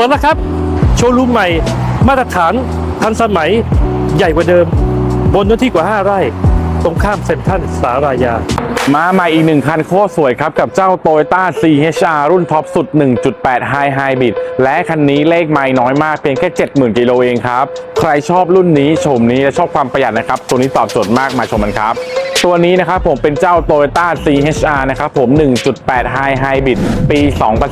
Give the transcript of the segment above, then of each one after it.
ปิดแล้วครับ โชว์รูมใหม่ มาตรฐานทันสมัยใหญ่กว่าเดิม บนเนื้อที่กว่า 5 ไร่ ตรงข้ามเซ็นทรัลสารายา มาใหม่อีกหนึ่งคันโคตรสวยครับ กับเจ้า Toyota CHR รุ่นท็อปสุด 1.8 High Hybrid และคันนี้เลขไม่น้อยมากเพียงแค่ 70,000 กิโลเองครับ ใครชอบรุ่นนี้ชมนี้และชอบความประหยัดนะครับ ตัวนี้ตอบโจทย์มากมาชมกันครับตัวนี้นะครับผมเป็นเจ้า Toyota CHR นะครับผม 1.8 High Hybrid ปี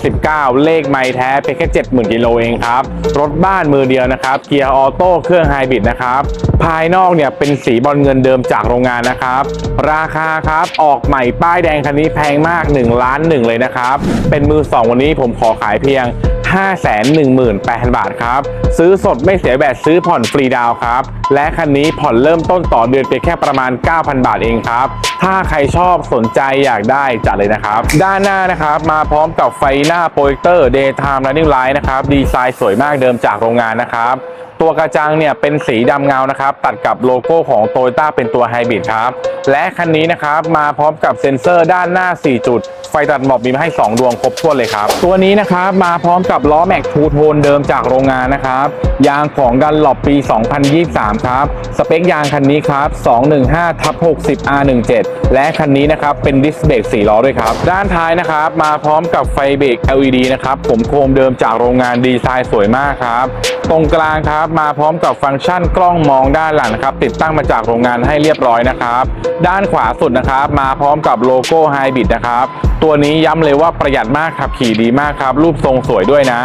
2019 เลขไม่แท้เพียงแค่ 70,000 กิโลเองครับ รถบ้านมือเดียวนะครับ เกียร์ออโต้เครื่องไฮบริดนะครับ ภายนอกเนี่ยเป็นสีบอลเงินเดิมจากโรงงานนะครับ ราคาครับออกใหม่ป้ายแดงคันนี้แพงมาก1ล้าน1เลยนะครับ เป็นมือ 2 วันนี้ผมขอขายเพียง 518,000 บาทครับ ซื้อสดไม่เสียแบตซื้อผ่อนฟรีดาวครับ และคันนี้ผ่อนเริ่มต้นต่อเดือนเพียงแค่ประมาณ 9,000 บาทเองครับ ถ้าใครชอบสนใจอยากได้จัดเลยนะครับ ด้านหน้านะครับมาพร้อมกับไฟหน้าโปรเจคเตอร์ Daytime Running Light นะครับดีไซน์สวยมากเดิมจากโรงงานนะครับ ตัวกระจังเนี่ยเป็นสีดำเงานะครับ ตัดกับโลโก้ของ t o y ต้เป็นตัวไฮบริดครับ และคันนี้นะครับมาพร้อมกับเซ็นเซอร์ด้านหน้า 4 จุด ไฟตัดหมอกมีมาให้ 2 ดวงครบถ้วนเลยครับ ตัวนี้นะครับมาพร้อมกับล้อแม็กทูโทนเดิมจากโรงงานนะครับ ยางของดันหลบปี 2023 ครับ สเปคยางคันนี้ครับ215ทับ60 R17 และคันนี้นะครับเป็นดิสเบรก4ล้อด้วยครับ ด้านท้ายนะครับมาพร้อมกับไฟเบรก LED นะครับผมโครมเดิมจากโรงงานดีไซน์สวยมากครับ ตรงกลางครับมาพร้อมกับฟังก์ชันกล้องมองด้านหลังนะครับติดตั้งมาจากโรงงานให้เรียบร้อยนะครับ ด้านขวาสุดนะครับ มาพร้อมกับโลโก้ไฮบริดนะครับตัวนี้ย้ำเลยว่าประหยัดมากขับขี่ดีมากครับ รูปทรงสวยด้วยนะ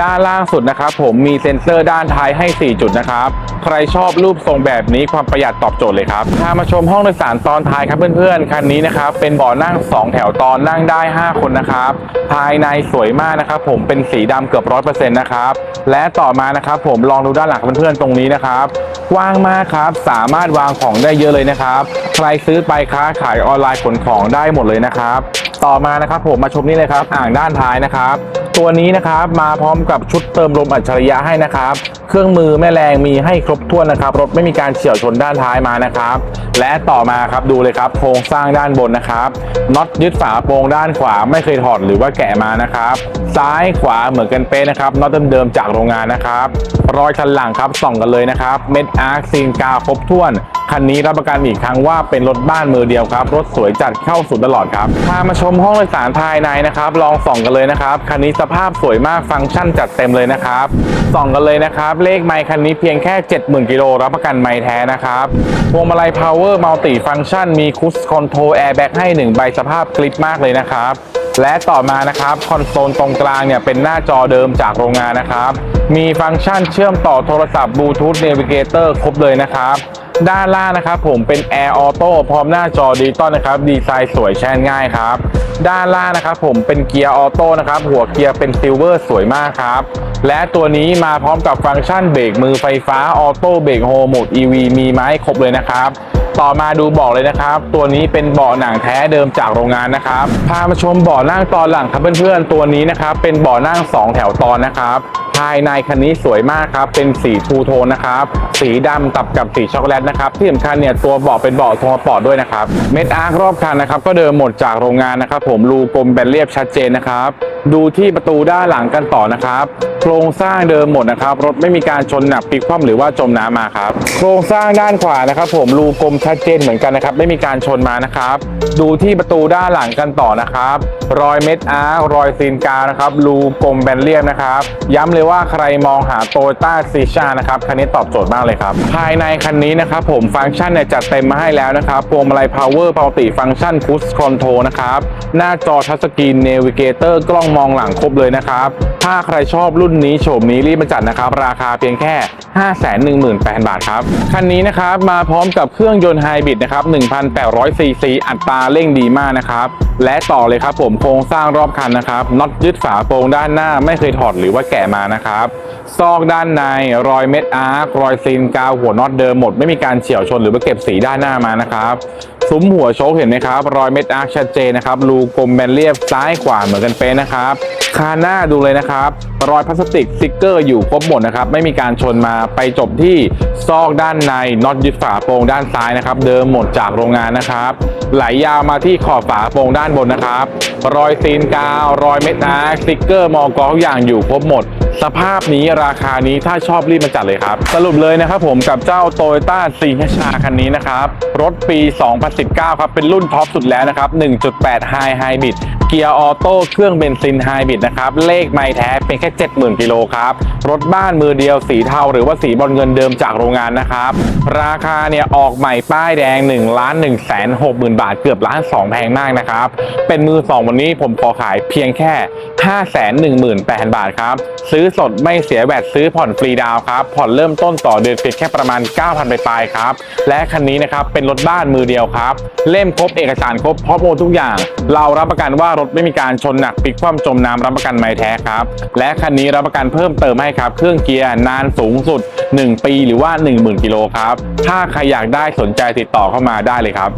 ด้านล่างสุดนะครับ ผมมีเซ็นเซอร์ด้านท้ายให้ 4 จุดนะครับ ใครชอบรูปทรงแบบนี้ความประหยัดตอบโจทย์เลยครับพามาชมห้องโดยสารตอนท้ายครับเพื่อนๆคันนี้นะครับเป็นเบาะนั่ง 2 แถวตอนนั่งได้ 5 คนนะครับ ภายในสวยมากนะครับ ผมเป็นสีดำเกือบร้อยเปอร์เซ็นต์นะครับและต่อมานะครับ ผมลองดูด้านหลังเพื่อนๆตรงนี้นะครับกว้างมากครับ สามารถวางของได้เยอะเลยนะครับ ใครซื้อไปค้าขายออนไลน์ขนของได้หมดเลยนะครับ ต่อมานะครับผมมาชมนี่เลยครับ อ่างด้านท้ายนะครับ ตัวนี้นะครับมาพร้อมกับชุดเติมลมอัจฉริยะให้นะครับ เครื่องมือแม่แรงมีให้ครบถ้วนนะครับ รถไม่มีการเฉี่ยวชนด้านท้ายมานะครับ และต่อมาครับดูเลยครับ โครงสร้างด้านบนนะครับน็อตยึดฝาโปรงด้านขวาไม่เคยถอดหรือว่าแกะมานะครับ ซ้ายขวาเหมือนกันเป๊ะนะครับน็อตเดิมๆจากโรงงานนะครับ รอยคันหลังครับส่องกันเลยนะครับ เม็ดอาร์คซีนกาครบถ้วนคันนี้รับประกันอีกครั้งว่าเป็นรถบ้านมือเดียวครับ รถสวยจัดเข้าสุดตลอดครับพามาชมห้องโดยสารภายในนะครับ ลองส่องกันเลยนะครับคันนี้สภาพสวยมากฟังก์ชันจัดเต็มเลยนะครับส่องกันเลยนะครับ เลขไมค์คันนี้เพียงแค่ 70,000กิโลรับประกันไมค์แท้นะครับพวงมาลัย power multi function มีคุชคอนโทรแอร์แบ็กให้1ใบสภาพกริปมากเลยนะครับและต่อมานะครับคอนโซลตรงกลางเนี่ยเป็นหน้าจอเดิมจากโรงงานนะครับ มีฟังก์ชันเชื่อมต่อโทรศัพท์บลูทูธเนวิเกเตอร์ครบเลยนะครับ ด้านล่างนะครับผมเป็น Air Auto พร้อมหน้าจอดิจิตอลนะครับ ดีไซน์สวยแช่นง่ายครับ ด้านล่างนะครับผมเป็นเกียร์ออโต้นะครับหัวเกียร์เป็นซิลเวอร์สวยมากครับ และตัวนี้มาพร้อมกับฟังก์ชันเบรกมือไฟฟ้าออโต้เบรกโฮโหมด EV มีไม้ครบเลยนะครับต่อมาดูเบาะเลยนะครับ ตัวนี้เป็นเบาะหนังแท้เดิมจากโรงงานนะครับพามาชมเบาะนั่งตอนหลังครับเพื่อนๆตัวนี้นะครับเป็นเบาะนั่ง 2 แถวตอนนะครับ ภายในคันนี้สวยมากครับ เป็นสีทูโทนนะครับ สีดำตับกับสีช็อกโกแลตนะครับ ที่สำคัญเนี่ยตัวเบาะเป็นเบาะทนสปอร์ตด้วยนะครับ เม็ดอาร์ครอบคันนะครับ ก็เดิมหมดจากโรงงานนะครับ ผมรูกลมแบนเรียบชัดเจนนะครับ ดูที่ประตูด้านหลังกันต่อนะครับ โครงสร้างเดิมหมดนะครับ รถไม่มีการชนหนักพลิกคว่ำหรือว่าจมน้ำมาครับ โครงสร้างด้านขวานะครับ ผมรูกลมชัดเจนเหมือนกันนะครับ ไม่มีการชนมานะครับ ดูที่ประตูด้านหลังกันต่อนะครับ รอยเม็ดอาร์รอยซีนกานะครับรูกลมแบนเรียบนะครับ ย้ำเลยว่าใครมองหาโตโยต้าซีชานะครับคันนี้ตอบโจทย์มากเลยครับ ภายในคันนี้นะครับผมฟังก์ชันเนี่ยจัดเต็มมาให้แล้วนะครับพวงมาลัย power ปกติฟังก์ชัน cruise control นะครับ หน้าจอทัชสกรีน navigator กล้องมองหลังครบเลยนะครับ ถ้าใครชอบรุ่นนี้โฉมนี้รีบมาจัดนะครับ ราคาเพียงแค่ 518,000 บาทครับคันนี้นะครับมาพร้อมกับเครื่องยนต์ไฮบริดนะครับ1,800ซีซีอัตราเร่งดีมากนะครับ และต่อเลยครับผมโครงสร้างรอบคันนะครับน็อตยึดฝาโปรงด้านหน้าไม่เคยถอดหรือว่าแกะมานะครับซอกด้านในรอยเม็ดอาร์ครอยซีนกาวหัวน็อตเดิมหมด ไม่มีการเฉี่ยวชนหรือว่าเก็บสีด้านหน้ามานะครับซุ้มหัวโชคเห็นไหมครับรอยเม็ดอาร์คชัดเจนนะครับรูกลมแบนเรียบซ้ายขวาเหมือนกันเป๊ะนะครับ คาหน้าดูเลยนะครับ รอยพลาสติกสติกเกอร์อยู่ครบหมดนะครับ ไม่มีการชนมาไปจบที่ซอกด้านในน็อตยึดฝาโปรงด้านซ้ายนะครับ เดิมหมดจากโรงงานนะครับ ไหลยาวมาที่ขอบฝาโปรงด้านบนนะครับ รอยซีนกาว รอยเม็ดอาร์สติกเกอร์มอกอทุกอย่างอยู่ครบหมด สภาพนี้ราคานี้ถ้าชอบรีบมาจัดเลยครับ สรุปเลยนะครับผมกับเจ้า Toyota CHR คันนี้นะครับ รถปี 2019 ครับ เป็นรุ่นท็อปสุดแล้วนะครับ 1.8 High Hybrid เกียร์ออโต้เครื่องเบนซินไฮบริดนะครับ เลขไม่แท้เป็นแค่ 70,000กิโลครับ รถบ้านมือเดียวสีเทาหรือว่าสีบอลเงินเดิมจากโรงงานนะครับ ราคาเนี่ยออกใหม่ป้ายแดง1ล้าน1แสน6หมื่นบาทเกือบล้าน2แพงมากนะครับ เป็นมือ 2 วันนี้ผมขอขายเพียงแค่5 1 1 8 0 0 0 บาทครับ ซื้อสดไม่เสียแวดซื้อผ่อนฟรีดาวครับผ่อนเริ่มต้นต่อเดือนเพียงแค่ประมาณ 9,000ไปปลายครับ และคันนี้นะครับเป็นรถบ้านมือเดียวครับ เล่มครบเอกสารครบพร้อมโอนทุกอย่าง เรารับประกันว่ารถไม่มีการชนหนักพลิกคว่ำจมน้ำรับประกันไม่แท้ครับ และคันนี้รับประกันเพิ่มเติมให้ครับ เครื่องเกียร์นานสูงสุด 1 ปีหรือว่า 10,000 กิโลครับ ถ้าใครอยากได้สนใจติดต่อเข้ามาได้เลยครับ